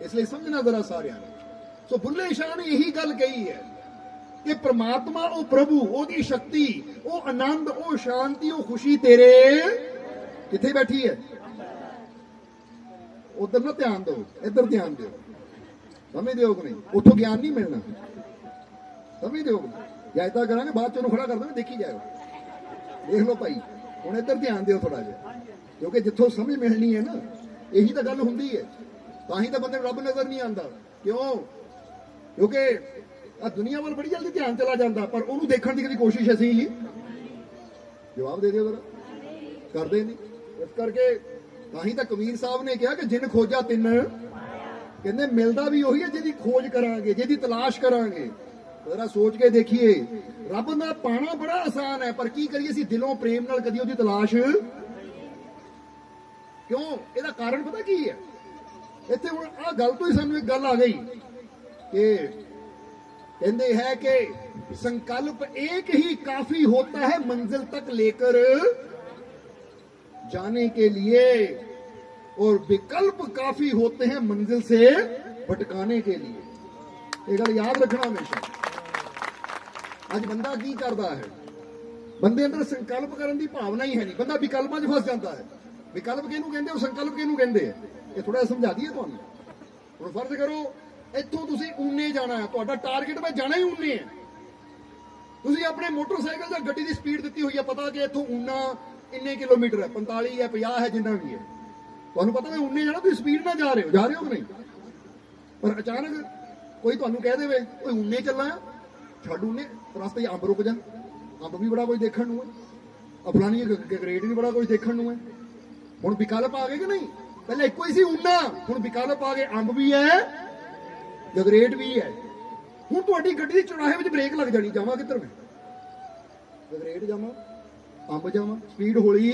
ਇਸ ਲਈ ਸਮਝਣਾ ਜ਼ਰਾ ਸਾਰਿਆਂ ਨੇ। ਸੋ ਬੁੱਲੇ ਸ਼ਾਹ ਨੇ ਇਹੀ ਗੱਲ ਕਹੀ ਹੈ ਕਿ ਪ੍ਰਮਾਤਮਾ, ਉਹ ਪ੍ਰਭੂ, ਉਹਦੀ ਸ਼ਕਤੀ, ਉਹ ਆਨੰਦ, ਉਹ ਸ਼ਾਂਤੀ, ਉਹ ਖੁਸ਼ੀ ਤੇਰੇ ਕਿੱਥੇ ਬੈਠੀ ਹੈ? ਉਧਰ ਨਾ ਧਿਆਨ ਦਿਓ, ਇੱਧਰ ਧਿਆਨ ਦਿਓ। ਸਮਝਦੇ ਹੋ ਕਿ ਨਹੀਂ? ਉੱਥੋਂ ਗਿਆਨ ਨਹੀਂ ਮਿਲਣਾ। ਸਮਝਦੇ ਹੋ ਜਾਂ ਏਦਾਂ ਕਰਾਂਗੇ, ਬਾਅਦ ਚ ਉਹਨੂੰ ਖੜਾ ਕਰ ਦਾਂਗੇ, ਦੇਖੀ ਜਾਇਓ। ਦੇਖ ਲਓ ਭਾਈ, ਹੁਣ ਇੱਧਰ ਧਿਆਨ ਦਿਓ ਥੋੜਾ ਜਿਹਾ। ਕਿਉਂਕਿ ਜਿੱਥੋਂ ਸਮਝ ਮਿਲਣੀ ਹੈ ਨਾ, ਇਹੀ ਤਾਂ ਗੱਲ ਹੁੰਦੀ ਹੈ। ਤਾਂ ਹੀ ਤਾਂ ਬੰਦੇ ਨੂੰ ਰੱਬ ਨਜ਼ਰ ਨਹੀਂ ਆਉਂਦਾ। ਕਿਉਂ? ਕਿਉਂਕਿ ਆ ਦੁਨੀਆ ਵੱਲ ਬੜੀ ਜਲਦੀ ਧਿਆਨ ਚਲਾ ਜਾਂਦਾ, ਪਰ ਉਹਨੂੰ ਦੇਖਣ ਦੀ ਕਦੀ ਕੋਸ਼ਿਸ਼ ਅਸੀਂ ਜਵਾਬ ਦੇ ਦਿਓ ਜਰਾ। ਕਰਦੇ ਨਹੀਂ। ਇਸ ਕਰਕੇ ਤਾਂ ਹੀ ਤਾਂ ਕਬੀਰ ਸਾਹਿਬ ਨੇ ਕਿਹਾ ਕਿ ਜਿਨ ਖੋਜਾ ਤਿੰਨ। ਕਹਿੰਦੇ ਮਿਲਦਾ ਵੀ ਉਹੀ ਹੈ ਜਿਹਦੀ ਖੋਜ ਕਰਾਂਗੇ, ਜਿਹਦੀ ਤਲਾਸ਼ ਕਰਾਂਗੇ। ਜ਼ਰਾ ਸੋਚ ਕੇ ਦੇਖੀਏ। ਰੱਬ ਦਾ ਪਾਣਾ ਬੜਾ ਆਸਾਨ ਹੈ, ਪਰ ਕੀ ਕਰੀਏ ਅਸੀਂ ਦਿਲੋਂ ਪ੍ਰੇਮ ਨਾਲ ਕਦੀ ਉਹਦੀ ਤਲਾਸ਼? ਕਿਉਂ? ਇਹਦਾ ਕਾਰਨ ਪਤਾ ਕੀ ਹੈ? ਇੱਥੇ ਹੁਣ ਆ ਗੱਲ ਤੋਂ ਹੀ ਸਾਨੂੰ ਇੱਕ ਗੱਲ ਆ ਗਈ ਕਿ ਕਹਿੰਦੇ ਹੈ ਕਿ संकल्प एक ही काफी होता है मंजिल तक लेकर जाने के लिए और विकल्प काफी होते हैं मंजिल से भटकाने के लिए ਇਹ ਗੱਲ ਯਾਦ ਰੱਖਣਾ ਹਮੇਸ਼ਾ ਅੱਜ ਬੰਦਾ ਕੀ ਕਰਦਾ ਹੈ ਬੰਦੇ ਅੰਦਰ ਸੰਕਲਪ ਕਰਨ ਦੀ ਭਾਵਨਾ ਹੀ ਹੈ ਨਹੀਂ ਬੰਦਾ ਵਿਕਲਪਾਂ 'ਚ ਫਸ ਜਾਂਦਾ ਹੈ ਵਿਕਲਪ ਕਿਹਨੂੰ ਕਹਿੰਦੇ ਉਹ ਸੰਕਲਪ ਕਿਹਨੂੰ ਕਹਿੰਦੇ ਆ ਇਹ ਥੋੜਾ ਸਮਝਾ ਦਈਏ ਤੁਹਾਨੂੰ। ਹੁਣ ਫਰਜ਼ ਕਰੋ, ਇੱਥੋਂ ਤੁਸੀਂ ਉਨੇ ਜਾਣਾ ਹੈ। ਤੁਹਾਡਾ ਟਾਰਗੇਟ ਮੈਂ ਜਾਣਾ ਹੀ ਉਨੇ ਹੈ। ਤੁਸੀਂ ਆਪਣੇ ਮੋਟਰਸਾਈਕਲ ਜਾਂ ਗੱਡੀ ਦੀ ਸਪੀਡ ਦਿੱਤੀ ਹੋਈ ਹੈ, ਪਤਾ ਕਿ ਇੱਥੋਂ ਉਨਾ ਇੰਨੇ ਕਿਲੋਮੀਟਰ ਹੈ 45 ਹੈ 50 ਹੈ, ਜਿੰਨਾ ਵੀ ਹੈ। ਤੁਹਾਨੂੰ ਪਤਾ ਵੀ ਉਨੇ ਜਾਣਾ, ਤੁਸੀਂ ਸਪੀਡ ਨਾਲ ਜਾ ਰਹੇ ਹੋ, ਜਾ ਰਹੇ ਹੋ ਕਿ ਨਹੀਂ? ਪਰ ਅਚਾਨਕ ਕੋਈ ਤੁਹਾਨੂੰ ਕਹਿ ਦੇਵੇ, ਓਏ ਉਨੇ ਚੱਲਾਂ ਛੱਡ ਉਨੇ ਰਸਤੇ 'ਚ ਅੰਬ ਰੁਕ ਜਾ ਅੰਬ ਵੀ ਬੜਾ ਕੁਝ ਦੇਖਣ ਨੂੰ ਹੈ। ਅਫਲਾਨੀ ਗ੍ਰੇਡ ਵੀ ਬੜਾ ਕੁਝ ਦੇਖਣ ਨੂੰ ਹੈ। ਹੁਣ ਵਿਕਲਪ ਆ ਗਏ ਕਿ ਨਹੀਂ? ਪਹਿਲਾਂ ਇੱਕੋ ਹੀ ਸੀ ਉਨਾ ਹੁਣ ਵਿਕਲਪ ਆ ਗਏ ਅੰਬ ਵੀ ਹੈ ਗਗਰੇਟ ਵੀ ਹੈ। ਹੁਣ ਤੁਹਾਡੀ ਗੱਡੀ ਦੀ ਚੁਰਾਹੇ ਵਿੱਚ ਬ੍ਰੇਕ ਲੱਗ ਜਾਣੀ, ਜਾਵਾਂ ਕਿੱਧਰ ਮੈਂ? ਜਗਰੇਟ ਜਾਵਾਂ, ਅੰਬ ਜਾਵਾਂ, ਸਪੀਡ ਹੌਲੀ।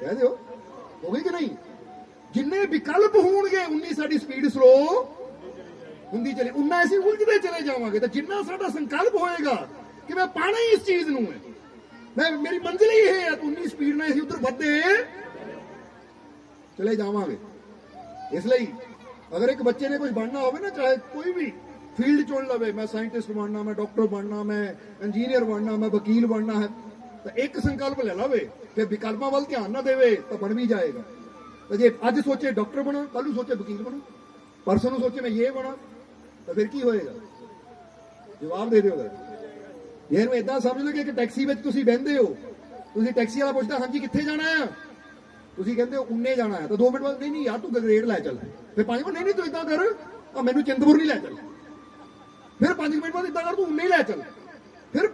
ਕਹਿ ਦਿਓ, ਹੋ ਗਈ ਕਿ ਨਹੀਂ? ਜਿੰਨੇ ਵਿਕਲਪ ਹੋਣਗੇ, ਉਨੀ ਸਾਡੀ ਸਪੀਡ ਸਲੋ ਹੁੰਦੀ ਚਲੇ। ਉਨਾ ਅਸੀਂ ਉਲਝਦੇ ਚਲੇ ਜਾਵਾਂਗੇ। ਤਾਂ ਜਿੰਨਾ ਸਾਡਾ ਸੰਕਲਪ ਹੋਏਗਾ, ਕਿ ਮੈਂ ਪਾਣਾ ਹੀ ਇਸ ਚੀਜ਼ ਨੂੰ ਹੈ। ਮੈਂ ਮੇਰੀ ਮੰਜ਼ਿਲ ਹੀ ਇਹ ਹੈ ਤਾਂ ਉਨੀ ਸਪੀਡ ਨਾਲ ਅਸੀਂ ਉਧਰ ਵੱਧਦੇ ਚਲੇ ਜਾਵਾਂਗੇ। ਇਸ ਲਈ ਅਗਰ ਇੱਕ ਬੱਚੇ ਨੇ ਕੁਝ ਬਣਨਾ ਹੋਵੇ ਨਾ, ਚਾਹੇ ਕੋਈ ਵੀ ਫੀਲਡ ਚੁਣ ਲਵੇ, ਮੈਂ ਸਾਇੰਟਿਸਟ ਬਣਨਾ, ਮੈਂ ਡਾਕਟਰ ਬਣਨਾ, ਮੈਂ ਇੰਜੀਨੀਅਰ ਬਣਨਾ, ਮੈਂ ਵਕੀਲ ਬਣਨਾ ਹੈ, ਤਾਂ ਇੱਕ ਸੰਕਲਪ ਲੈ ਲਵੇ ਤੇ ਵਿਕਲਪਾਂ ਵੱਲ ਧਿਆਨ ਨਾ ਦੇਵੇ ਤਾਂ ਬਣ ਵੀ ਜਾਏਗਾ। ਤਾਂ ਜੇ ਅੱਜ ਸੋਚੇ ਡਾਕਟਰ ਬਣਾ ਕੱਲ ਨੂੰ ਸੋਚੇ ਵਕੀਲ ਬਣਾ, ਪਰਸੋਂ ਨੂੰ ਸੋਚੇ ਮੈਂ ਇਹ ਬਣਾ, ਤਾਂ ਫਿਰ ਕੀ ਹੋਏਗਾ? ਜਵਾਬ ਦੇ ਦਿਓ ਜੇ ਨੂੰ ਇਦਾਂ ਸਮਝ ਲਓ ਕਿ ਇੱਕ ਟੈਕਸੀ ਵਿੱਚ ਤੁਸੀਂ ਬਹਿੰਦੇ ਹੋ, ਤੁਸੀਂ ਟੈਕਸੀ ਵਾਲਾ ਪੁੱਛਦਾ, ਹਾਂਜੀ, ਕਿੱਥੇ ਜਾਣਾ ਆ ਤੁਸੀਂ ਕਹਿੰਦੇ ਹੋ ਉਨੇ ਜਾਣਾ ਹੈ, ਤਾਂ 2 ਮਿੰਟ ਬਾਅਦ ਨਹੀਂ ਨਹੀਂ, ਯਾਰ ਤੂੰ ਗਗਰੇਟ ਲੈ ਚੱਲ ਫਿਰ 5 ਮਿੰਟ, ਨਹੀਂ ਨਹੀਂ, ਤੂੰ ਇਦਾਂ ਕਰ ਆ ਮੈਨੂੰ ਚਿੰਦਪੁਰ ਨਹੀਂ ਲੈ ਚੱਲ। ਫਿਰ 5 ਮਿੰਟ ਬਾਅਦ ਇਦਾਂ ਕਰ, ਤੂੰ ਉਨੇ ਹੀ ਲੈ ਚੱਲ। ਫਿਰ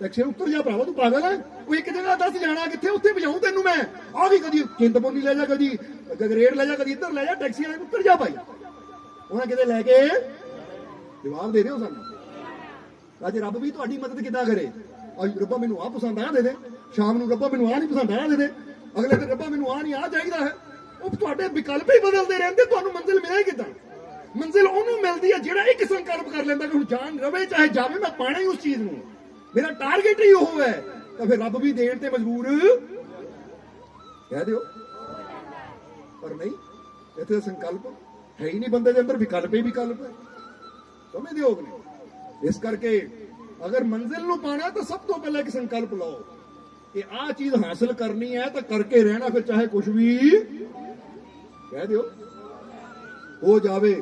ਟੈਕਸੀ ਉੱਤਰ ਜਾ ਭਰਾਵਾ, ਤੂੰ ਪਾਗਲ ਹੈ ਉਹ ਇੱਕ ਜਗ੍ਹਾ ਦੱਸ ਜਾਣਾ ਕਿੱਥੇ, ਉੱਥੇ ਪਹੁੰਚਾਉਂ ਤੈਨੂੰ ਮੈਂ। ਆ ਵੀ ਕਦੀ ਚਿੰਦਪੁਰ ਨਹੀਂ ਲੈ ਜਾ, ਕਦੀ ਗ੍ਰੇਡ ਲੈ ਜਾ, ਕਦੀ ਇੱਧਰ ਲੈ ਜਾ ਟੈਕਸੀ ਵਾਲੇ ਉੱਤਰ ਜਾ ਭਾਈ। ਉਹਨਾਂ ਕਿਤੇ ਲੈ ਕੇ ਜਵਾਬ ਦੇ ਦਿਓ ਸਾਨੂੰ। ਅੱਜ ਰੱਬ ਵੀ ਤੁਹਾਡੀ ਮਦਦ ਕਿੱਦਾਂ ਕਰੇ? ਅੱਜ ਰੱਬਾ ਮੈਨੂੰ ਆ ਪਸੰਦ ਆ ਦੇ ਦੇ। ਸ਼ਾਮ ਨੂੰ ਰੱਬਾ ਮੈਨੂੰ ਆ ਨਹੀਂ ਪਸੰਦ ਆਇਆ ਦੇ ਦੇ। ਅਗਲੇ ਦਿਨ ਰੱਬਾ ਮੈਨੂੰ ਆ ਨਹੀਂ ਆ ਚਾਹੀਦਾ ਹੈ। ਉਹ ਤੁਹਾਡੇ ਵਿਕਲਪ ਹੀ ਬਦਲਦੇ ਰਹਿੰਦੇ, ਤੁਹਾਨੂੰ ਮੰਜ਼ਿਲ ਮਿਲੇ ਕਿੱਦਾਂ? ਮੰਜ਼ਿਲ ਉਹਨੂੰ ਮਿਲਦੀ ਹੈ ਜਿਹੜਾ ਇੱਕ ਸੰਕਲਪ ਕਰ ਲੈਂਦਾ ਕਿ ਹੁਣ ਜਾਨ ਰਵੇ, ਚਾਹੇ ਜਾਵੇ, ਮੈਂ ਪਾਣਾ ਹੀ ਉਸ ਚੀਜ਼ ਨੂੰ। ਮੇਰਾ ਟਾਰਗੇਟ ਹੀ ਉਹ ਹੈ। ਤਾਂ ਫਿਰ ਰੱਬ ਵੀ ਦੇਣ ਤੇ ਮਜਬੂਰ। ਕਹਿ ਦਿਓ। ਪਰ ਨਹੀਂ, ਇੱਥੇ ਸੰਕਲਪ ਹੈ ਹੀ ਨਹੀਂ ਬੰਦੇ ਦੇ ਅੰਦਰ, ਵਿਕਲਪ ਹੀ ਵਿਕਲਪ ਹੈ। ਸਮਝਦੇ ਹੋ ਕਿ ਨਹੀਂ? ਇਸ ਕਰਕੇ ਅਗਰ ਮੰਜ਼ਿਲ ਨੂੰ ਪਾਣਾ ਤਾਂ ਸਭ ਤੋਂ ਪਹਿਲਾਂ ਇੱਕ ਸੰਕਲਪ ਲਓ। ਕਿ ਆਹ ਚੀਜ਼ ਹਾਸਲ ਕਰਨੀ ਹੈ ਤਾਂ ਕਰਕੇ ਰਹਿਣਾ ਫਿਰ ਚਾਹੇ ਕੁਝ ਵੀ। ਕਹਿ ਦਿਓ। ਹੋ ਜਾਵੇ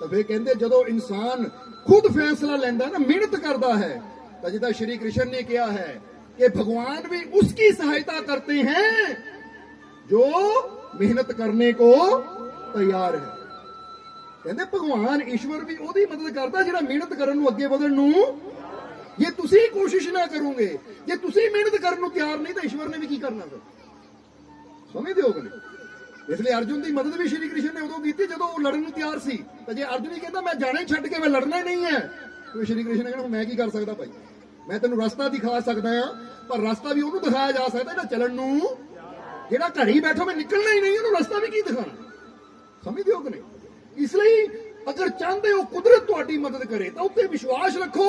ਤਾਂ ਫੇ ਕਹਿੰਦੇ ਜਦੋਂ ਇਨਸਾਨ ਖੁਦ ਫੈਸਲਾ ਲੈਂਦਾ ਨਾ, ਮਿਹਨਤ ਕਰਦਾ ਹੈ, ਤਾਂ ਜਿੱਦਾਂ ਸ਼੍ਰੀ ਕ੍ਰਿਸ਼ਨ ਨੇ ਕਿਹਾ ਹੈ ਕਿ ਭਗਵਾਨ ਵੀ ਉਸ ਕੀ ਸਹਾਇਤਾ ਕਰਤੇ ਹੈ, ਜੋ ਮਿਹਨਤ ਕਰਨੇ ਕੋ ਤਿਆਰ ਹੈ। ਕਹਿੰਦੇ ਭਗਵਾਨ ਈਸ਼ਵਰ ਵੀ ਉਹਦੀ ਮਦਦ ਕਰਦਾ ਜਿਹੜਾ ਮਿਹਨਤ ਕਰਨ ਨੂੰ ਅੱਗੇ ਵਧਣ ਨੂੰ ਜੇ ਤੁਸੀਂ ਕੋਸ਼ਿਸ਼ ਨਾ ਕਰੋਗੇ, ਜੇ ਤੁਸੀਂ ਮਿਹਨਤ ਕਰਨ ਨੂੰ ਤਿਆਰ ਨਹੀਂ, ਤਾਂ ਈਸ਼ਵਰ ਨੇ ਵੀ ਕੀ ਕਰਨਾ ਫਿਰ? ਸਮਝਦੇ ਹੋ ਕਿ ਇਸ ਲਈ ਅਰਜੁਨ ਦੀ ਮਦਦ ਵੀ ਸ਼੍ਰੀ ਕ੍ਰਿਸ਼ਨ ਨੇ ਉਦੋਂ ਕੀਤੀ ਜਦੋਂ ਉਹ ਲੜਨ ਨੂੰ ਤਿਆਰ ਸੀ। ਤਾਂ ਜੇ ਅਰਜੁਨ ਹੀ ਕਹਿੰਦਾ, ਮੈਂ ਜਾਣਾ ਹੀ ਛੱਡ ਕੇ, ਮੈਂ ਲੜਨਾ ਹੀ ਨਹੀਂ ਹੈ, ਤੇ ਸ਼੍ਰੀ ਕ੍ਰਿਸ਼ਨ ਨੇ ਮੈਂ ਕੀ ਕਰ ਸਕਦਾ ਭਾਈ? ਮੈਂ ਤੈਨੂੰ ਰਸਤਾ ਦਿਖਾ ਸਕਦਾ ਹਾਂ, ਪਰ ਰਸਤਾ ਵੀ ਉਹਨੂੰ ਦਿਖਾਇਆ ਜਾ ਸਕਦਾ ਜਿਹੜਾ ਚੱਲਣ ਨੂੰ। ਜਿਹੜਾ ਘੜੀ ਬੈਠੋ, ਮੈਂ ਨਿਕਲਣਾ ਹੀ ਨਹੀਂ, ਉਹਨੂੰ ਰਸਤਾ ਵੀ ਕੀ ਦਿਖਾਣਾ ਸਮਝਦੇ ਹੋ ਕਿ ਨਹੀਂ? ਇਸ ਲਈ ਅਗਰ ਚਾਹੁੰਦੇ ਹੋ ਕੁਦਰਤ ਤੁਹਾਡੀ ਮਦਦ ਕਰੇ, ਤਾਂ ਉੱਤੇ ਵਿਸ਼ਵਾਸ ਰੱਖੋ।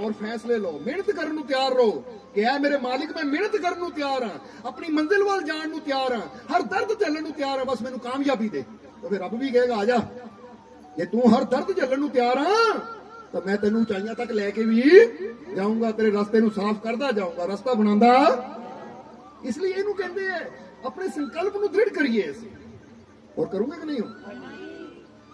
ਔਰ ਫੈਸਲੇ ਲਓ ਮਿਹਨਤ ਕਰਨ ਨੂੰ ਤਿਆਰ ਰਹੋ ਕਿ ਐ ਮੇਰੇ ਮਾਲਿਕ ਮੈਂ ਮਿਹਨਤ ਕਰਨ ਨੂੰ ਤਿਆਰ ਹਾਂ ਆਪਣੀ ਮੰਜ਼ਿਲ ਵੱਲ ਜਾਣ ਨੂੰ ਤਿਆਰ ਹਾਂ ਹਰ ਦਰਦ ਝੱਲਣ ਨੂੰ ਤਿਆਰ ਹਾਂ ਬਸ ਮੈਨੂੰ ਕਾਮਯਾਬੀ ਦੇ ਤਾਂ ਫਿਰ ਰੱਬ ਵੀ ਕਹੇਗਾ ਆ ਜਾ ਜੇ ਤੂੰ ਹਰ ਦਰਦ ਝੱਲਣ ਨੂੰ ਤਿਆਰ ਆ ਤਾਂ ਮੈਂ ਤੈਨੂੰ ਉਚਾਈਆਂ ਤੱਕ ਲੈ ਕੇ ਵੀ ਜਾਊਂਗਾ ਤੇਰੇ ਰਸਤੇ ਨੂੰ ਸਾਫ਼ ਕਰਦਾ ਜਾਊਂਗਾ ਰਸਤਾ ਬਣਾਉਂਦਾ ਇਸ ਲਈ ਇਹਨੂੰ ਕਹਿੰਦੇ ਆ ਆਪਣੇ ਸੰਕਲਪ ਨੂੰ ਦ੍ਰਿੜ ਕਰੀਏ ਅਸੀਂ ਔਰ ਕਰੂਗੇ ਕਿ ਨਹੀਂ ਹੋ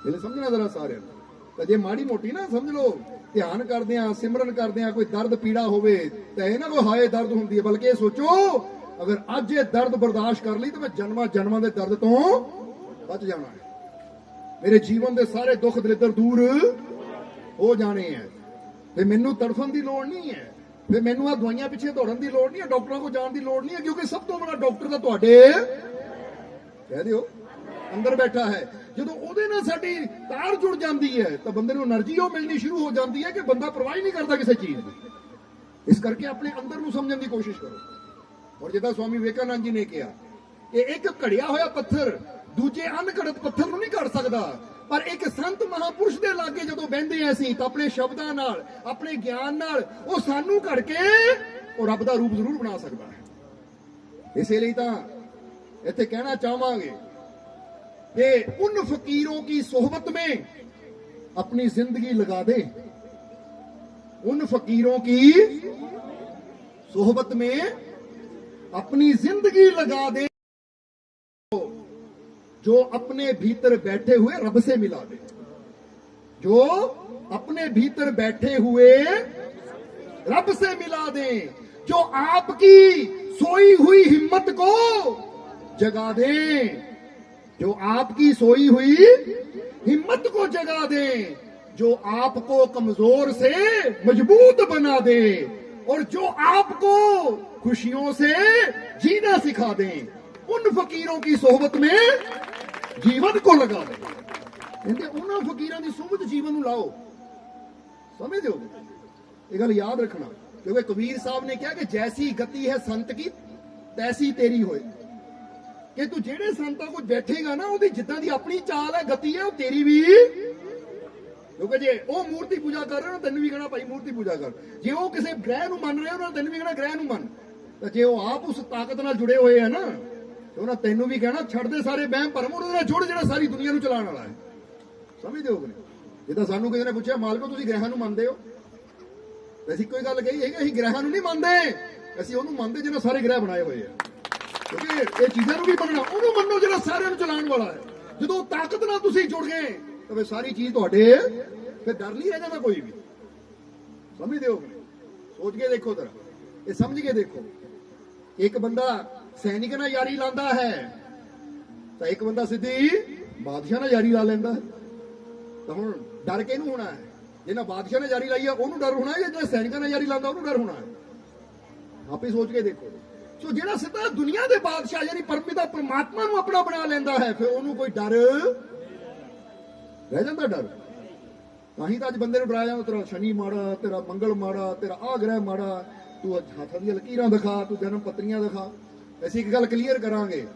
ਇਹ ਸਮਝਣਾ ਜ਼ਰਾ ਸਾਰਿਆਂ ਨੂੰ ਤਾਂ ਜੇ ਮਾੜੀ ਮੋਟੀ ਨਾ ਸਮਝ ਲਓ ਧਿਆਨ ਕਰਦੇ ਆ ਸਿਮਰਨ ਕਰਦੇ ਆ ਕੋਈ ਦਰਦ ਪੀੜਾ ਹੋਵੇ ਤਾਂ ਇਹ ਨਾ ਕੋਈ ਹਾਏ ਦਰਦ ਹੁੰਦੀ ਹੈ, ਬਲਕਿ ਇਹ ਸੋਚੋ, ਅਗਰ ਅੱਜ ਇਹ ਦਰਦ ਬਰਦਾਸ਼ਤ ਕਰ ਲਈ ਤਾਂ ਮੈਂ ਜਨਮਾਂ ਜਨਮਾਂ ਦੇ ਦਰਦ ਤੋਂ ਬਚ ਜਾਣਾ ਹੈ। ਮੇਰੇ ਜੀਵਨ ਦੇ ਸਾਰੇ ਦੁੱਖ ਦਲਿੱਦਰ ਦੂਰ ਹੋ ਜਾਣੇ ਹੈ। ਤੇ ਮੈਨੂੰ ਤੜਫਣ ਦੀ ਲੋੜ ਨਹੀਂ ਹੈ। ਤੇ ਮੈਨੂੰ ਆ ਦਵਾਈਆਂ ਪਿੱਛੇ ਦੌੜਨ ਦੀ ਲੋੜ ਨਹੀਂ ਹੈ, ਡਾਕਟਰਾਂ ਕੋਲ ਜਾਣ ਦੀ ਲੋੜ ਨਹੀਂ ਹੈ, ਕਿਉਂਕਿ ਸਭ ਤੋਂ ਵੱਡਾ ਡਾਕਟਰ ਤਾਂ ਤੁਹਾਡੇ। ਕਹਿ ਦਿਓ, ਅੰਦਰ ਬੈਠਾ ਹੈ। ਜਦੋਂ ਉਹਦੇ ਨਾਲ ਸਾਡੀ ਤਾਰ ਜੁੜ ਜਾਂਦੀ ਹੈ, ਤਾਂ ਬੰਦੇ ਨੂੰ એનર્ਜੀ ਉਹ ਮਿਲਣੀ ਸ਼ੁਰੂ ਹੋ ਜਾਂਦੀ ਹੈ ਕਿ ਬੰਦਾ ਪਰਵਾਹ ਨਹੀਂ ਕਰਦਾ ਕਿਸੇ ਚੀਜ਼ ਦੀ। ਇਸ ਕਰਕੇ ਆਪਣੇ ਅੰਦਰ ਨੂੰ ਸਮਝਣ ਦੀ ਕੋਸ਼ਿਸ਼ ਕਰੋ। ਔਰ ਜਿੱਦਾਂ ਸਵਾਮੀ ਵਿਵੇਕਾਨੰਦ ਜੀ ਨੇ ਕਿਹਾ ਕਿ ਇੱਕ ਘੜਿਆ ਹੋਇਆ ਪੱਥਰ ਦੂਜੇ ਅਨਘੜਤ ਪੱਥਰ ਨੂੰ ਨਹੀਂ ਘੜ ਸਕਦਾ, ਪਰ ਇੱਕ ਸੰਤ ਮਹਾਪੁਰਸ਼ ਦੇ ਲਾਗੇ ਜਦੋਂ ਬੈੰਦੇ ਆ ਅਸੀਂ, ਤਾਂ ਆਪਣੇ ਸ਼ਬਦਾਂ ਨਾਲ, ਆਪਣੇ ਗਿਆਨ ਨਾਲ ਉਹ ਸਾਨੂੰ ਘੜ ਕੇ ਉਹ ਰੱਬ ਦਾ ਰੂਪ ਜ਼ਰੂਰ ਬਣਾ ਸਕਦਾ ਹੈ। ਇਸੇ ਲਈ ਤਾਂ ਇੱਥੇ ਕਹਿਣਾ ਚਾਹਾਂਗੇ कि उन फकीरों की सोहबत में अपनी ज़िंदगी लगा दे। उन फकीरों की सोहबत में अपनी ज़िंदगी लगा दे जो अपने भीतर बैठे हुए रब से मिला दे। जो अपने भीतर बैठे हुए रब से मिला दे। जो आपकी सोई हुई हिम्मत को जगा दे। जो आपकी सोई हुई हिम्मत को जगा दे जो आपको कमजोर से मजबूत बना दे और जो आपको खुशियों से जीना सिखा दे उन फकीरों की सोहबत में जीवन को लगा दे ਕਹਿੰਦੇ ਉਹਨਾਂ ਫਕੀਰਾਂ ਦੀ ਸੋਭਤ ਜੀਵਨ ਨੂੰ ਲਾਓ ਸਮਝਦੇ ਹੋ ਇਹ ਗੱਲ ਯਾਦ ਰੱਖਣਾ ਕਿਉਂਕਿ ਕਬੀਰ ਸਾਹਿਬ ਨੇ ਕਿਹਾ ਕਿ ਜੈਸੀ ਗਤੀ ਹੈ ਸੰਤ ਕੀ ਤੈਸੀ ਤੇਰੀ ਹੋਏ ਕਿ ਤੂੰ ਜਿਹੜੇ ਸੰਤਾਂ ਕੋਲ ਬੈਠੇਗਾ ਨਾ, ਉਹਦੀ ਜਿੱਦਾਂ ਦੀ ਆਪਣੀ ਚਾਲ ਹੈ, ਗਤੀ ਹੈ, ਉਹ ਤੇਰੀ ਵੀ। ਕਿਉਂਕਿ ਜੇ ਉਹ ਮੂਰਤੀ ਪੂਜਾ ਕਰ ਰਹੇ ਹੋ ਤੈਨੂੰ ਵੀ ਕਹਣਾ, ਭਾਈ, ਮੂਰਤੀ ਪੂਜਾ ਕਰ। ਜੇ ਉਹ ਕਿਸੇ ਗ੍ਰਹਿ ਨੂੰ ਮੰਨ ਰਹੇ ਹੋ ਤੈਨੂੰ ਵੀ ਕਹਣਾ, ਗ੍ਰਹਿ ਨੂੰ ਮੰਨ। ਤਾਂ ਜੇ ਉਹ ਆਪ ਉਸ ਤਾਕਤ ਨਾਲ ਜੁੜੇ ਹੋਏ ਆ ਨਾ, ਤੇ ਉਹਨਾਂ ਤੈਨੂੰ ਵੀ ਕਹਿਣਾ, ਛੱਡ ਦੇ ਸਾਰੇ ਵਹਿਮ ਭਰਮ ਉਹਦੇ ਨਾਲ ਜੁੜ ਜਿਹੜਾ ਸਾਰੀ ਦੁਨੀਆ ਨੂੰ ਚਲਾਉਣ ਵਾਲਾ ਹੈ। ਸਮਝਦੇ ਹੋ ਕਿ ਨਹੀਂ? ਜਿੱਦਾਂ ਸਾਨੂੰ ਕਿਸੇ ਨੇ ਪੁੱਛਿਆ, ਮਾਲਕੋ, ਤੁਸੀਂ ਗ੍ਰਹਿਾਂ ਨੂੰ ਮੰਨਦੇ ਹੋ? ਅਸੀਂ ਕੋਈ ਗੱਲ ਕਹੀ ਹੈਗੀ, ਅਸੀਂ ਗ੍ਰਹਿਾਂ ਨੂੰ ਨਹੀਂ ਮੰਨਦੇ। ਅਸੀਂ ਉਹਨੂੰ ਮੰਨਦੇ ਜਿਹਨਾਂ ਸਾਰੇ ਗ੍ਰਹਿ ਬਣਾਏ ਹੋਏ ਆ। ਕਿਉਂਕਿ ਇਹ ਚੀਜ਼ਾਂ ਨੂੰ ਵੀ ਮੰਨਣਾ, ਉਹਨੂੰ ਮੰਨੋ ਜਿਹੜਾ ਸਾਰਿਆਂ ਨੂੰ ਚਲਾਉਣ ਵਾਲਾ ਹੈ। ਜਦੋਂ ਤਾਕਤ ਨਾਲ ਤੁਸੀਂ ਜੁੜ ਗਏ, ਤਾਂ ਫਿਰ ਸਾਰੀ ਚੀਜ਼ ਤੁਹਾਡੇ, ਫਿਰ ਡਰ ਨਹੀਂ ਰਹਿ ਜਾਂਦਾ ਕੋਈ ਵੀ। ਸਮਝਦੇ ਹੋ? ਸੋਚ ਕੇ ਦੇਖੋ ਜ਼ਰਾ। ਇਹ ਸਮਝ ਕੇ ਦੇਖੋ। ਇੱਕ ਬੰਦਾ ਸੈਨਿਕ ਨਾਲ ਯਾਰੀ ਲਾਂਦਾ ਹੈ, ਤਾਂ ਇੱਕ ਬੰਦਾ ਸਿੱਧੀ ਬਾਦਸ਼ਾਹ ਨਾਲ ਯਾਰੀ ਲਾ ਲੈਂਦਾ ਹੈ। ਤਾਂ ਹੁਣ ਡਰ ਕਿਹਨੂੰ ਹੋਣਾ ਹੈ? ਜਿਹਨਾਂ ਬਾਦਸ਼ਾਹ ਨੇ ਜਾਰੀ ਲਾਈ ਆ, ਉਹਨੂੰ ਡਰ ਹੋਣਾ ਹੈ ਜਾਂ ਜਿਹੜਾ ਸੈਨਿਕਾਂ ਨੇ ਯਾਰੀ ਲਾਉਂਦਾ, ਉਹਨੂੰ ਡਰ ਹੋਣਾ ਹੈ? ਆਪੇ ਸੋਚ ਕੇ ਦੇਖੋ। ਸੋ ਜਿਹੜਾ ਸਿੱਧਾ ਦੁਨੀਆ ਦੇ ਬਾਦਸ਼ਾਹ ਯਾਨੀ ਪਰਮਪਿਤਾ ਪਰਮਾਤਮਾ ਨੂੰ ਆਪਣਾ ਬਣਾ ਲੈਂਦਾ ਹੈ, ਫਿਰ ਉਹਨੂੰ ਕੋਈ ਡਰ ਰਹਿ ਜਾਂਦਾ ਡਰ। ਤਾਂ ਹੀ ਤਾਂ ਅੱਜ ਬੰਦੇ ਨੂੰ ਡਰਾਇਆ, ਤੇਰਾ ਸ਼ਨੀ ਮਾੜਾ, ਤੇਰਾ ਮੰਗਲ ਮਾੜਾ, ਤੇਰਾ ਆ ਗ੍ਰਹਿ ਮਾੜਾ, ਤੂੰ ਹੱਥਾਂ ਦੀਆਂ ਲਕੀਰਾਂ ਦਿਖਾ, ਤੂੰ ਜਨਮ ਪੱਤਰੀਆਂ ਦਿਖਾ। ਅਸੀਂ ਇੱਕ ਗੱਲ ਕਲੀਅਰ ਕਰਾਂਗੇ,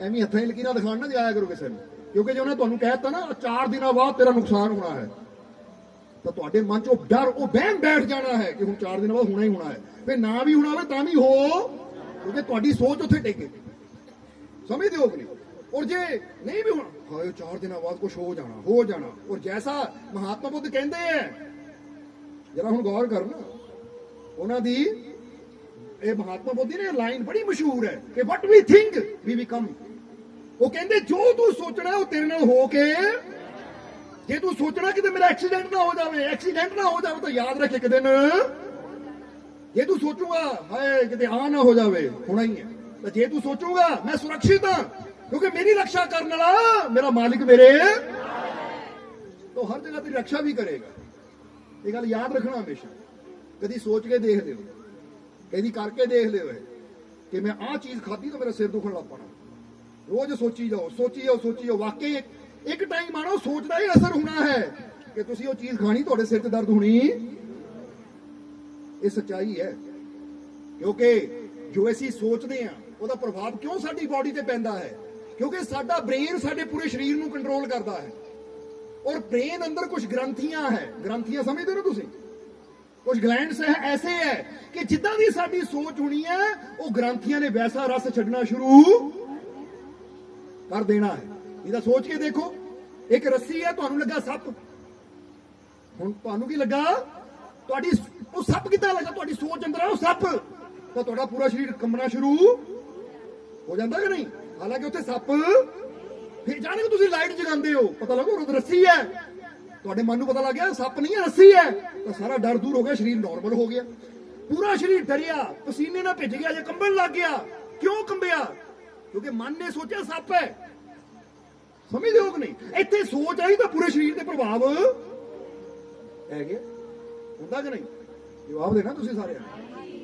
ਐਵੇਂ ਹੱਥਾਂ ਦੀਆਂ ਲਕੀਰਾਂ ਦਿਖਾਣ ਨਾ ਜਾਇਆ ਕਰੋ ਕਿਸੇ ਨੂੰ। ਕਿਉਂਕਿ ਜੇ ਉਹਨੇ ਤੁਹਾਨੂੰ ਕਹਿ ਦਿੱਤਾ ਨਾ ਚਾਰ ਦਿਨਾਂ ਬਾਅਦ ਤੇਰਾ ਨੁਕਸਾਨ ਹੋਣਾ ਹੈ, ਤਾਂ ਤੁਹਾਡੇ ਮਨ 'ਚ ਉਹ ਡਰ, ਉਹ ਬਹਿਮ ਬੈਠ ਜਾਣਾ ਹੈ ਕਿ ਹੁਣ ਚਾਰ ਦਿਨਾਂ ਬਾਅਦ ਹੋਣਾ ਹੀ ਹੋਣਾ ਹੈ। ਫਿਰ ਨਾ ਵੀ ਹੋਣਾ ਹੋਵੇ ਤਾਂ ਵੀ ਹੋ। ਕਿਉਂਕਿ ਤੁਹਾਡੀ ਸੋਚ ਉੱਥੇ ਟੇਕੇ ਸਮਝਦੇ ਹੋ ਕਿ ਔਰ ਜੇ ਨਹੀਂ ਵੀ ਹੋਣਾ, ਹਾਏ 4 ਦਿਨਾਂ ਬਾਅਦ ਕੁਝ ਹੋ ਜਾਣਾ ਹੋ ਜਾਣਾ। ਔਰ ਜੈਸਾ ਮਹਾਤਮਾ ਬੁੱਧ ਕਹਿੰਦੇ ਐ, ਜਰਾ ਹੁਣ ਗੌਰ ਕਰਨਾ ਉਹਨਾਂ ਦੀ, ਇਹ ਮਹਾਤਮਾ ਬੁੱਧ ਦੀ ਲਾਈਨ ਬੜੀ ਮਸ਼ਹੂਰ ਹੈ ਕਿ what we think we become ਉਹ ਕਹਿੰਦੇ, ਜੋ ਤੂੰ ਸੋਚਣਾ ਉਹ ਤੇਰੇ ਨਾਲ ਹੋ ਕੇ, ਜੇ ਤੂੰ ਸੋਚਣਾ ਕਿ ਮੇਰਾ ਐਕਸੀਡੈਂਟ ਨਾ ਹੋ ਜਾਵੇ ਐਕਸੀਡੈਂਟ ਨਾ ਹੋ ਜਾਵੇ ਤਾਂ ਯਾਦ ਰੱਖ ਇੱਕ ਦਿਨ। ਜੇ ਤੂੰ ਸੋਚੂਗਾ, ਹਾਏ, ਕਿਤੇ ਆ ਨਾ ਹੋ ਜਾਵੇ, ਹੋਣਾ ਹੀ ਹੈ। ਤਾਂ ਜੇ ਤੂੰ ਸੋਚੂਗਾ, ਮੈਂ ਸੁਰੱਖਿਅਤ ਹਾਂ, ਕਿਉਂਕਿ ਮੇਰੀ ਰੱਖਿਆ ਕਰਨ ਵਾਲਾ ਮੇਰਾ ਮਾਲਿਕ ਮੇਰੇ। ਤਾਂ ਹਰ ਜਗ੍ਹਾ ਤੇਰੀ ਰੱਖਿਆ ਵੀ ਕਰੇਗਾ। ਇਹ ਗੱਲ ਯਾਦ ਰੱਖਣਾ ਹਮੇਸ਼ਾ। ਕਦੀ ਸੋਚ ਕੇ ਦੇਖ ਲਿਓ। ਕਦੀ ਕਰਕੇ ਦੇਖ ਲਿਓ ਕਿ ਮੈਂ ਆਹ ਚੀਜ਼ ਖਾਧੀ ਤਾਂ ਮੇਰਾ ਸਿਰ ਦੁਖਣ ਲੱਗ ਪਣਾ। ਰੋਜ਼ ਸੋਚੀ ਜਾਓ ਸੋਚੀ ਜਾਓ ਸੋਚੀ ਜਾਓ। ਵਾਕਈ ਇੱਕ- ਟਾਈਮ ਆਣਾ ਸੋਚਦਾ ਹੀ ਅਸਰ ਹੋਣਾ ਹੈ ਕਿ ਤੁਸੀਂ ਉਹ ਚੀਜ਼ ਖਾਣੀ, ਤੁਹਾਡੇ ਸਿਰ ਤੇ ਦਰਦ ਹੋਣੀ ਇਹ ਸੱਚਾਈ ਹੈ। ਕਿਉਂਕਿ ਜੋ ਅਸੀਂ ਸੋਚਦੇ ਆ ਉਹਦਾ ਪ੍ਰਭਾਵ ਕਿਉਂ ਸਾਡੀ ਬਾਡੀ ਤੇ ਪੈਂਦਾ ਹੈ? ਕਿਉਂਕਿ ਸਾਡਾ ਬ੍ਰੇਨ ਸਾਡੇ ਪੂਰੇ ਸਰੀਰ ਨੂੰ ਕੰਟਰੋਲ ਕਰਦਾ ਹੈ। ਔਰ ਬ੍ਰੇਨ ਅੰਦਰ ਕੁਝ ਗ੍ਰੰਥੀਆਂ ਹੈ। ਗ੍ਰੰਥੀਆਂ ਸਮਝਦੇ ਹੋ ਤੁਸੀਂ? ਕੁਝ ਗਲੈਂਡਸ ਹੈ, ਐਸੇ ਹੈ ਕਿ ਜਿੱਦਾਂ ਦੀ ਸਾਡੀ ਸੋਚ ਹੋਣੀ ਹੈ, ਉਹ ਗ੍ਰੰਥੀਆਂ ਨੇ ਵੈਸਾ ਰਸ ਛੱਡਣਾ ਸ਼ੁਰੂ ਕਰ ਦੇਣਾ ਹੈ। ਇਹਦਾ ਸੋਚ ਕੇ ਦੇਖੋ। ਇੱਕ ਰੱਸੀ ਹੈ, ਤੁਹਾਨੂੰ ਲੱਗਾ ਸੱਪ। ਹੁਣ ਤੁਹਾਨੂੰ ਕੀ ਲੱਗਾ? ਤੁਹਾਡੀ ਉਹ ਸੱਪ ਕਿੱਦਾਂ ਲੱਗਾ ਤੁਹਾਡੀ ਸੋਚ ਅੰਦਰ? ਆ ਉਹ ਸੱਪ! ਤਾਂ ਤੁਹਾਡਾ ਪੂਰਾ ਸਰੀਰ ਕੰਬਣਾ ਸ਼ੁਰੂ ਹੋ ਜਾਂਦਾ ਕਿ ਨਹੀਂ? ਹਾਲਾਂਕਿ ਉੱਥੇ ਸੱਪ ਫਿਰ ਜਾਣੇ ਤੁਸੀਂ ਲਾਈਟ ਜਗਾਉਂਦੇ ਹੋ। ਪਤਾ ਲੱਗੋ ਉਹ ਰੱਸੀ ਹੈ। ਤੁਹਾਡੇ ਮਨ ਨੂੰ ਪਤਾ ਲੱਗ ਗਿਆ ਸੱਪ ਨਹੀਂ ਹੈ, ਰੱਸੀ ਹੈ। ਤਾਂ ਸਾਰਾ ਡਰ ਦੂਰ ਹੋ ਗਿਆ, ਸਰੀਰ ਨਾਰਮਲ ਹੋ ਗਿਆ। ਪੂਰਾ ਸਰੀਰ ਡਰਿਆ, ਪਸੀਨੇ ਨਾਲ ਭਿੱਜ ਗਿਆ, ਜੇ ਕੰਬਣ ਲੱਗ ਗਿਆ, ਕਿਉਂ ਕੰਬਿਆ? ਕਿਉਂਕਿ ਮਨ ਨੇ ਸੋਚਿਆ ਸੱਪ ਹੈ। ਸਮਝਦੇ ਹੋ ਕਿ ਨਹੀਂ? ਇੱਥੇ ਸੋਚ ਆਈ ਤਾਂ ਪੂਰੇ ਸਰੀਰ ਤੇ ਪ੍ਰਭਾਵ ਹੈਗੇ। ਹੁੰਦਾ ਕਿ ਨਹੀਂ? ਜਵਾਬ ਦੇਣਾ ਤੁਸੀਂ ਸਾਰਿਆਂ ਨੇ।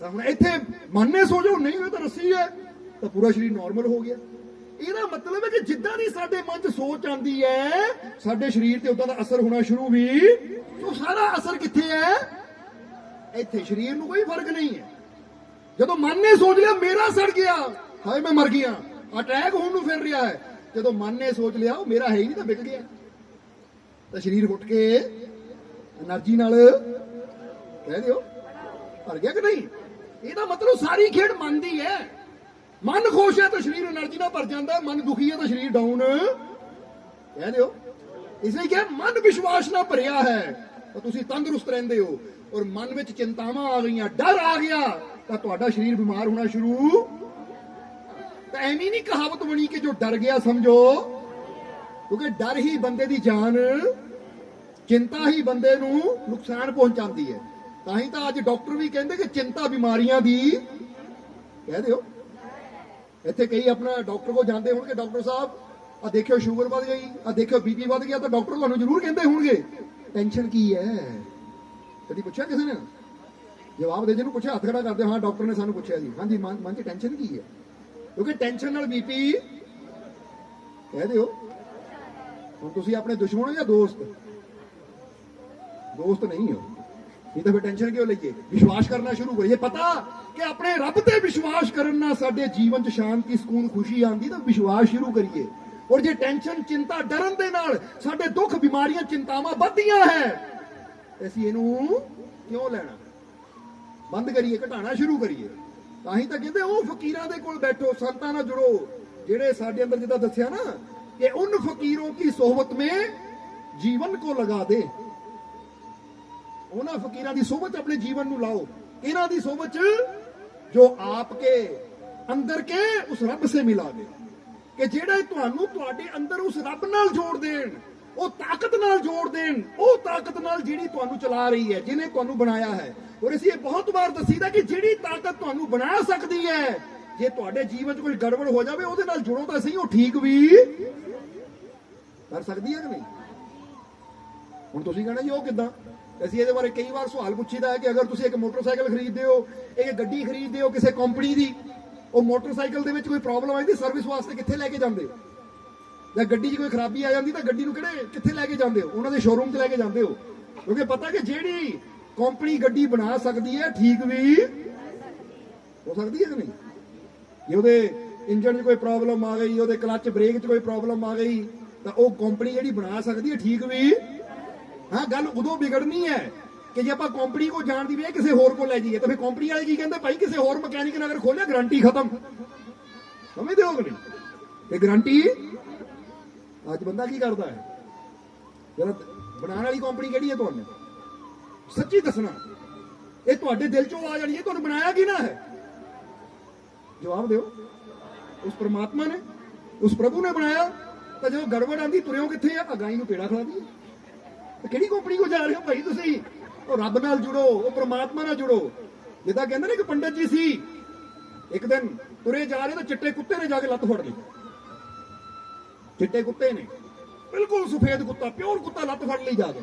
ਤਾਂ ਹੁਣ ਇੱਥੇ ਮੰਨੇ ਸੋਚੋ ਨਹੀਂ ਹੋਇਆ ਤਾਂ ਰੱਸੀ ਹੈ, ਤਾਂ ਪੂਰਾ ਸਰੀਰ ਨਾਰਮਲ ਹੋ ਗਿਆ। ਇਹਦਾ ਮਤਲਬ ਹੈ ਕਿ ਜਿੱਦਾਂ ਦੀ ਸਾਡੇ ਮਨ 'ਚ ਸੋਚ ਆਂਦੀ ਹੈ, ਸਾਡੇ ਸਰੀਰ ਤੇ ਉਦਾਂ ਦਾ ਅਸਰ ਹੋਣਾ ਸ਼ੁਰੂ ਵੀ, ਉਹ ਸਾਰਾ ਅਸਰ ਕਿੱਥੇ ਹੈ? ਇੱਥੇ ਸਰੀਰ ਨੂੰ ਕੋਈ ਫ਼ਰਕ ਨਹੀਂ ਹੈ। ਜਦੋਂ ਮਨ ਨੇ ਸੋਚ ਲਿਆ, ਮੇਰਾ ਸੜ ਗਿਆ, ਹਾਏ ਮੈਂ ਮਰ ਗਿਆ ਅਟੈਕ ਹੋਣ ਨੂੰ ਫਿਰ ਰਿਹਾ ਹੈ। ਜਦੋਂ ਮਨ ਨੇ ਸੋਚ ਲਿਆ, ਉਹ ਮੇਰਾ ਹੈ ਹੀ ਨਹੀਂ ਤਾਂ ਵਿਕ ਗਿਆ। ਤਾਂ ਸਰੀਰ ਉੱਠ ਕੇ એનર્ਜੀ ਨਾਲ ਕਹਿ ਦਿਓ। ਭਰ ਗਿਆ ਕਿ ਨਹੀਂ? ਇਹਦਾ ਮਤਲਬ ਸਾਰੀ ਖੇਡ ਮੰਨਦੀ ਹੈ। ਮਨ ਖੁਸ਼ ਹੈ ਤਾਂ ਸਰੀਰ એનર્ਜੀ ਨਾਲ ਭਰ ਜਾਂਦਾ ਮਨ ਦੁਖੀ ਹੈ ਤਾਂ ਸਰੀਰ ਡਾਊਨ ਕਹਿ ਦਿਓ। ਇਸ ਲਈ ਕਿ ਮਨ ਵਿਸ਼ਵਾਸ ਨਾਲ ਭਰਿਆ ਹੈ, ਤਾਂ ਤੁਸੀਂ ਤੰਦਰੁਸਤ ਰਹਿੰਦੇ ਹੋ। ਔਰ ਮਨ ਵਿੱਚ ਚਿੰਤਾਵਾਂ ਆ ਗਈਆਂ, ਡਰ ਆ ਗਿਆ, ਤਾਂ ਤੁਹਾਡਾ ਸਰੀਰ ਬਿਮਾਰ ਹੋਣਾ ਸ਼ੁਰੂ। ਤਾਂ ਐਵੇਂ ਨਹੀਂ ਕਹਾਵਤ ਬਣੀ ਕਿ ਜੋ ਡਰ ਗਿਆ ਸਮਝੋ। ਕਿਉਂਕਿ ਡਰ ਹੀ ਬੰਦੇ ਦੀ ਜਾਨ, ਚਿੰਤਾ ਹੀ ਬੰਦੇ ਨੂੰ ਨੁਕਸਾਨ ਪਹੁੰਚਾਉਂਦੀ ਹੈ। ਤਾਂ ਹੀ ਤਾਂ ਅੱਜ ਡਾਕਟਰ ਵੀ ਕਹਿੰਦੇ ਕਿ ਚਿੰਤਾ ਬਿਮਾਰੀਆਂ ਦੀ ਕਹਿ ਦਿਓ। ਇੱਥੇ ਕਈ ਆਪਣਾ ਡਾਕਟਰ ਕੋਲ ਜਾਂਦੇ ਹੋਣਗੇ ਡਾਕਟਰ ਸਾਹਿਬ। ਆ ਦੇਖਿਓ ਸ਼ੂਗਰ ਵੱਧ ਗਈ ਆ ਦੇਖਿਓ ਬੀਪੀ ਵੱਧ ਗਿਆ ਤਾਂ ਡਾਕਟਰ ਤੁਹਾਨੂੰ ਜ਼ਰੂਰ ਕਹਿੰਦੇ ਹੋਣਗੇ। ਟੈਨਸ਼ਨ ਕੀ ਹੈ? ਕਦੀ ਪੁੱਛਿਆ ਕਿਸੇ ਨੇ? ਜਵਾਬ ਦੇ ਜਿਹਨੂੰ ਪੁੱਛਿਆ, ਹੱਥ ਖੜਾ ਕਰਦੇ ਹਾਂ। ਡਾਕਟਰ ਨੇ ਸਾਨੂੰ ਪੁੱਛਿਆ ਜੀ। ਹਾਂਜੀ, ਮਨ 'ਚ ਟੈਨਸ਼ਨ ਕੀ ਹੈ? ਕਿਉਂਕਿ ਟੈਨਸ਼ਨ ਨਾਲ ਬੀਪੀ ਕਹਿ ਦਿਓ। ਹੁਣ ਤੁਸੀਂ ਆਪਣੇ ਦੁਸ਼ਮਣ ਹੋ ਜਾਂ ਦੋਸਤ? ਦੋਸਤ ਨਹੀਂ ਹੋ। ਨਹੀਂ ਤਾਂ ਫਿਰ ਟੈਨਸ਼ਨ ਕਿਉਂ ਲਈਏ? ਵਿਸ਼ਵਾਸ ਕਰਨਾ ਸ਼ੁਰੂ ਕਰੀਏ ਪਤਾ ਕਿ ਆਪਣੇ ਰੱਬ ਤੇ ਵਿਸ਼ਵਾਸ ਕਰਨ ਨਾਲ ਸਾਡੇ ਜੀਵਨ 'ਚ ਸ਼ਾਂਤੀ, ਸਕੂਨ, ਖੁਸ਼ੀ ਆਉਂਦੀ, ਤਾਂ ਵਿਸ਼ਵਾਸ ਸ਼ੁਰੂ ਕਰੀਏ। ਔਰ ਜੇ ਟੈਨਸ਼ਨ ਚਿੰਤਾ, ਡਰਨ ਦੇ ਨਾਲ ਸਾਡੇ ਦੁੱਖ, ਬਿਮਾਰੀਆਂ, ਚਿੰਤਾਵਾਂ ਵੱਧਦੀਆਂ ਹੈ ਅਸੀਂ ਇਹਨੂੰ ਕਿਉਂ ਲੈਣਾ? ਬੰਦ ਕਰੀਏ ਘਟਾਣਾ ਸ਼ੁਰੂ ਕਰੀਏ। ਤਾਂ ਹੀ ਤਾਂ ਕਹਿੰਦੇ, ਉਹ ਫਕੀਰਾਂ ਦੇ ਕੋਲ ਬੈਠੋ, ਸੰਤਾਂ ਨਾਲ ਜੁੜੋ। ਜਿਹੜੇ ਸਾਡੇ ਅੰਦਰ ਜਿੱਦਾਂ ਦੱਸਿਆ ਨਾ ਕਿ ਉਨ ਫਕੀਰੋਂ ਕੀ ਸੋਹਬਤ ਮੇ ਜੀਵਨ ਕੋ ਲਗਾ ਦੇ। ਉਹਨਾਂ ਫਕੀਰਾਂ ਦੀ ਸੋਭਤ ਆਪਣੇ ਜੀਵਨ ਨੂੰ ਲਾਓ। ਇਹਨਾਂ ਦੀ ਸੋਭਤ ਚ ਜੋ ਆਪ ਅੰਦਰ ਕੇ ਉਸ ਰੱਬ ਸੇ ਮਿਲਾ ਦੇ ਕਿ ਜਿਹੜੇ ਤੁਹਾਨੂੰ ਤੁਹਾਡੇ ਅੰਦਰ ਉਸ ਰੱਬ ਨਾਲ ਜੋੜ ਦੇਣ, ਉਹ ਤਾਕਤ ਨਾਲ ਜੋੜ ਦੇਣ, ਉਹ ਤਾਕਤ ਨਾਲ ਜਿਹੜੀ ਤੁਹਾਨੂੰ ਚਲਾ ਰਹੀ ਹੈ, ਜਿਹਨੇ ਤੁਹਾਨੂੰ ਬਣਾਇਆ ਹੈ। ਔਰ ਅਸੀਂ ਇਹ ਬਹੁਤ ਵਾਰ ਦੱਸੀਦਾ ਕਿ ਜਿਹੜੀ ਤਾਕਤ ਤੁਹਾਨੂੰ ਬਣਾ ਸਕਦੀ ਹੈ, ਜੇ ਤੁਹਾਡੇ ਜੀਵਨ 'ਚ ਕੋਈ ਗੜਬੜ ਹੋ ਜਾਵੇ, ਉਹਦੇ ਨਾਲ ਜੁੜੋ ਤਾਂ ਸਹੀ, ਉਹ ਠੀਕ ਵੀ ਕਰ ਸਕਦੀ ਹੈ ਕਿ ਨਹੀਂ? ਹੁਣ ਤੁਸੀਂ ਕਹਣਾ ਜੀ, ਉਹ ਕਿਦਾਂ? ਅਸੀਂ ਇਹਦੇ ਬਾਰੇ ਕਈ ਵਾਰ ਸਵਾਲ ਪੁੱਛੀਦਾ ਹੈ ਕਿ ਅਗਰ ਤੁਸੀਂ ਇੱਕ ਮੋਟਰਸਾਈਕਲ ਖਰੀਦਦੇ ਹੋ, ਇੱਕ ਗੱਡੀ ਖਰੀਦਦੇ ਹੋ ਕਿਸੇ ਕੰਪਨੀ ਦੀ, ਉਹ ਮੋਟਰਸਾਈਕਲ ਦੇ ਵਿੱਚ ਕੋਈ ਪ੍ਰੋਬਲਮ ਆਈ ਤੇ ਸਰਵਿਸ ਵਾਸਤੇ ਕਿੱਥੇ ਲੈ ਕੇ ਜਾਂਦੇ ਹੋ? ਜਾਂ ਗੱਡੀ 'ਚ ਕੋਈ ਖਰਾਬੀ ਆ ਜਾਂਦੀ ਤਾਂ ਗੱਡੀ ਨੂੰ ਕਿਹੜੇ ਕਿੱਥੇ ਲੈ ਕੇ ਜਾਂਦੇ ਹੋ? ਉਹਨਾਂ ਦੇ ਸ਼ੋਰੂਮ 'ਚ ਲੈ ਕੇ ਜਾਂਦੇ ਹੋ। ਕਿਉਂਕਿ ਪਤਾ ਕਿ ਜਿਹੜੀ ਕੰਪਨੀ ਗੱਡੀ ਬਣਾ ਸਕਦੀ ਹੈ, ਠੀਕ ਵੀ ਹੋ ਸਕਦੀ ਹੈ ਕਿ ਨਹੀਂ? ਜੇ ਉਹਦੇ ਇੰਜਨ 'ਚ ਕੋਈ ਪ੍ਰੋਬਲਮ ਆ ਗਈ, ਉਹਦੇ ਕਲੱਚ ਬ੍ਰੇਕ 'ਚ ਕੋਈ ਪ੍ਰੋਬਲਮ ਆ ਗਈ, ਤਾਂ ਉਹ ਕੰਪਨੀ ਜਿਹੜੀ ਬਣਾ ਸਕਦੀ ਹੈ, ਠੀਕ ਵੀ ਹਾਂ, ਗੱਲ ਉਦੋਂ ਵਿਗੜਨੀ ਹੈ ਕਿ ਜੇ ਆਪਾਂ ਕੰਪਨੀ ਕੋ ਜਾਣ ਦੀ ਬਜਾਏ ਕਿਸੇ ਹੋਰ ਕੋ ਲੈ ਜਾਈਏ, ਤਾਂ ਫਿਰ ਕੰਪਨੀ ਵਾਲੇ ਕੀ ਕਹਿੰਦੇ, ਭਾਈ ਕਿਸੇ ਹੋਰ ਮਕੈਨਿਕ ਨੇ ਅਗਰ ਖੋਲਿਆ ਗਾਰੰਟੀ ਖਤਮ। ਸਮਝਦੇ ਹੋ ਕਿ ਨਹੀਂ? ਤੇ ਗਾਰੰਟੀ ਅੱਜ ਬੰਦਾ ਕੀ ਕਰਦਾ ਹੈ? ਜਿਹੜਾ ਬਣਾਉਣ ਵਾਲੀ ਕੰਪਨੀ ਕਿਹੜੀ ਹੈ ਤੁਹਾਨੂੰ? ਸੱਚੀ ਦੱਸਣਾ। ਇਹ ਤੁਹਾਡੇ ਦਿਲ ਚੋਂ ਆ ਜਾਣੀ ਹੈ, ਤੁਹਾਨੂੰ ਬਣਾਇਆ ਕੀ ਨਾ ਹੈ? ਜਵਾਬ ਦਿਓ। ਉਸ ਪ੍ਰਮਾਤਮਾ ਨੇ, ਉਸ ਪ੍ਰਭੂ ਨੇ ਬਣਾਇਆ, ਤਾਂ ਜਦੋਂ ਗੜਬੜ ਆਂਦੀ ਤੁਰਿਓ ਕਿੱਥੇ ਆ? ਅਗਾਈ ਨੂੰ ਪੇੜਾ ਖਲਾ ਦੀ ਕਿਹੜੀ ਕੰਪਨੀ ਕੋ ਜਾ ਰਹੇ ਹੋ ਭਾਈ ਤੁਸੀਂ? ਉਹ ਰੱਬ ਨਾਲ ਜੁੜੋ, ਉਹ ਪ੍ਰਮਾਤਮਾ ਨਾਲ ਜੁੜੋ। ਜਿੱਦਾਂ ਕਹਿੰਦੇ ਨੇ ਕਿ ਪੰਡਤ ਜੀ ਸੀ। ਇੱਕ ਦਿਨ ਤੁਰੇ ਜਾ ਰਹੇ ਤਾਂ ਚਿੱਟੇ ਕੁੱਤੇ ਨੇ ਜਾ ਕੇ ਲੱਤ ਫੜ ਲਈ। ਚਿੱਟੇ ਕੁੱਤੇ ਨੇ। ਬਿਲਕੁਲ ਸਫੇਦ ਕੁੱਤਾ, ਪਿਓਰ ਕੁੱਤਾ ਲੱਤ ਫੜ ਲਈ ਜਾ ਕੇ।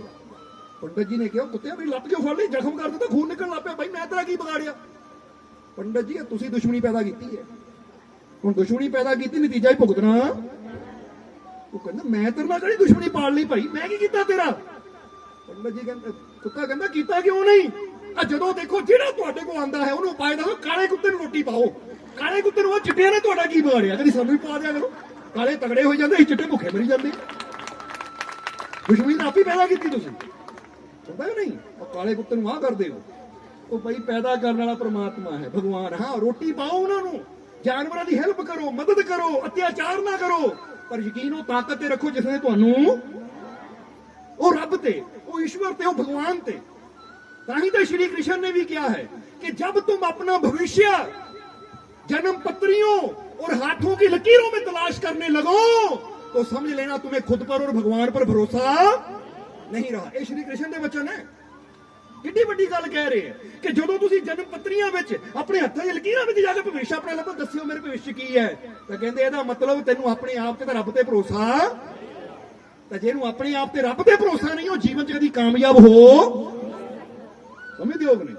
ਪੰਡਤ ਜੀ ਨੇ ਕਿਹਾ ਕੁੱਤੇ ਮੇਰੀ ਲੱਤ ਕਿਉਂ ਫੜ ਲਈ? ਜ਼ਖਮ ਕਰ ਦਿੱਤਾ, ਖੂਨ ਨਿਕਲਣ ਲੱਗ ਪਿਆ। ਭਾਈ, ਮੈਂ ਤੇਰਾ ਕੀ ਵਿਗਾੜਿਆ? ਪੰਡਤ ਜੀ ਤੁਸੀਂ ਦੁਸ਼ਮਣੀ ਪੈਦਾ ਕੀਤੀ ਹੈ। ਹੁਣ ਦੁਸ਼ਮਣੀ ਪੈਦਾ ਕੀਤੀ, ਨਤੀਜਾ ਹੀ ਭੁਗਤਣਾ। ਉਹ ਕਹਿੰਦਾ, ਮੈਂ ਤੇਰੇ ਨਾਲ ਕਿਹੜੀ ਦੁਸ਼ਮਣੀ ਪਾਲ ਲਈ ਭਾਈ? ਮੈਂ ਕੀ ਕੀਤਾ ਤੇਰਾ? ਪੰਡਤ ਜੀ ਕਹਿੰਦਾ, ਕੁੱਤਾ ਕਹਿੰਦਾ, ਕੀਤਾ ਕਿਉਂ ਨਹੀਂ? ਆ ਜਦੋਂ ਦੇਖੋ, ਜਿਹੜਾ ਤੁਹਾਡੇ ਕੋਲ ਆਂਦਾ ਹੈ, ਉਹਨੂੰ ਉਪਾਏ ਦੱਸੋ ਕਾਲੇ ਕੁੱਤੇ ਨੂੰ ਰੋਟੀ ਪਾਓ। ਕਾਲੇ ਕੁੱਤੇ ਨੂੰ ਉਹ ਚਿੱਟੇ ਨੇ ਤੁਹਾਡਾ ਕੀ ਵਿਗਾੜਿਆ ਕਦੀ ਸਾਨੂੰ ਵੀ ਪਾ ਦਿਆ ਕਰੋ। ਕਾਲੇ ਤਗੜੇ ਹੋ ਜਾਂਦੇ ਚਿੱਟੇ ਭੁੱਖੇ ਮਰੀ ਜਾਂਦੇ। ਦੁਸ਼ਮਣੀ ਆਪੀ ਪੈਦਾ ਕੀਤੀ ਤੁਸੀਂ। ਹੁੰਦਾ ਕਿ ਨਹੀਂ, ਉਹ ਕਾਲੇ ਕੁੱਤੇ ਨੂੰ ਆਹ ਕਰਦੇ ਹੋ। ਉਹ ਭਾਈ ਪੈਦਾ ਕਰਨ ਵਾਲਾ ਪ੍ਰਮਾਤਮਾ ਹੈ, ਭਗਵਾਨ। ਹਾਂ, ਰੋਟੀ ਪਾਓ ਉਹਨਾਂ ਨੂੰ। ਜਾਨਵਰਾਂ ਦੀ ਹੈਲਪ ਕਰੋ, ਮਦਦ ਕਰੋ, ਅਤਿਆਚਾਰ ਨਾ ਕਰੋ। ਪਰ ਯਕੀਨ ਉਹ ਤਾਕਤ ਤੇ ਰੱਖੋ ਜਿਸ ਨੇ ਤੁਹਾਨੂੰ ਉਹ ਰੱਬ ਤੇ ਉਹ ਈਸ਼ਵਰ ਤੇ ਉਹ ਭਗਵਾਨ ਤੇ ਤਾਂ ਹੀ ਤਾਂ ਸ਼੍ਰੀ ਕ੍ਰਿਸ਼ਨ ਨੇ ਵੀ ਕਿਹਾ ਹੈ कि जब तुम अपना भविष्य जन्म पत्रियों और हाथों की लकीरों में तलाश करने लगो तो समझ लेना तुम्हें खुद पर और भगवान पर भरोसा नहीं रहा ਇਹ ਸ਼੍ਰੀ ਕ੍ਰਿਸ਼ਨ ਦੇ ਵਚਨ ਹੈ ਕਿੱਡੀ ਵੱਡੀ ਗੱਲ ਕਹਿ ਰਹੇ ਹੈ ਕਿ ਜਦੋਂ ਤੁਸੀਂ ਜਨਮ ਪੱਤਰੀਆਂ ਵਿੱਚ ਆਪਣੇ ਹੱਥਾਂ ਦੀ ਲਕੀਰਾਂ ਵਿੱਚ ਜਾ ਕੇ ਭਵਿੱਖ ਆਪਣਾ ਲੱਭੋ ਦੱਸਿਓ ਮੇਰੇ ਭਵਿੱਖ ਕੀ ਹੈ ਤਾਂ ਕਹਿੰਦੇ ਇਹਦਾ ਮਤਲਬ ਤੈਨੂੰ ਆਪਣੇ ਆਪ ਤੇ ਤਾਂ ਰੱਬ ਤੇ ਭਰੋਸਾ ਤਾਂ ਜਿਹਨੂੰ ਆਪਣੇ ਆਪ ਤੇ ਰੱਬ ਤੇ ਭਰੋਸਾ ਨਹੀਂ, ਉਹ ਜੀਵਨ 'ਚ ਕਦੀ ਕਾਮਯਾਬ ਹੋ ਸਮਝਦੇ ਹੋ ਕਿ ਨਹੀਂ?